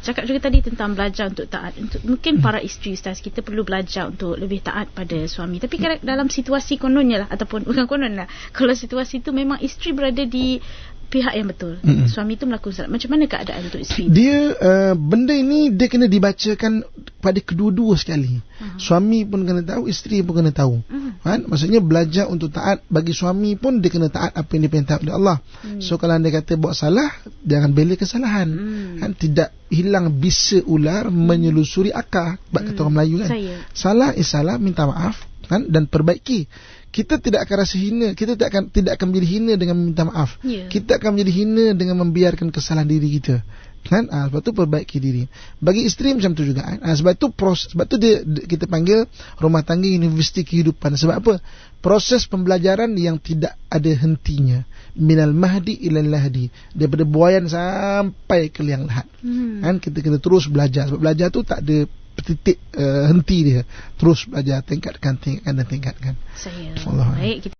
Cakap juga tadi tentang belajar untuk taat. Untuk mungkin para isteri ustaz kita perlu belajar untuk lebih taat pada suami. Tapi kadang dalam situasi kononnya lah ataupun bukan konon lah. Kalau situasi itu memang isteri berada di pihak yang betul. Mm-mm. Suami itu melakukan salah. Macam mana keadaan untuk isteri? Dia uh, benda ini dia kena dibacakan pada kedua-dua sekali. Aha. Suami pun kena tahu, isteri pun kena tahu. Mhm. Kan? Maksudnya belajar untuk taat bagi suami pun dia kena taat apa yang diperintah oleh Allah. Hmm. So kalau anda kata buat salah, jangan bela kesalahan. Hmm. Kan tidak hilang bisa ular menyelusuri akar. Sebab kata Hmm. orang Melayu kan. Saya. Salah is salah, minta maaf kan dan perbaiki. Kita tidak akan rasa hina, kita tidak akan tidak akan menjadi hina dengan meminta maaf. Ya. Kita akan menjadi hina dengan membiarkan kesalahan diri kita. Kan? Ah, sebab tu perbaiki diri. Bagi isteri macam tu juga. kan? Ah, sebab tu proses, sebab tu dia, dia- kita panggil rumah tangga universiti kehidupan. Sebab apa? Proses pembelajaran yang tidak ada hentinya. Minal mahdi ilal lahdi. Daripada buayan sampai ke liang lahat. Hmm. Kan kita kena terus belajar. Sebab belajar tu tak ada titik uh, henti dia. Terus belajar tingkatkan tingkatkan dan tingkatkan. Saya. Allah. Baik, kita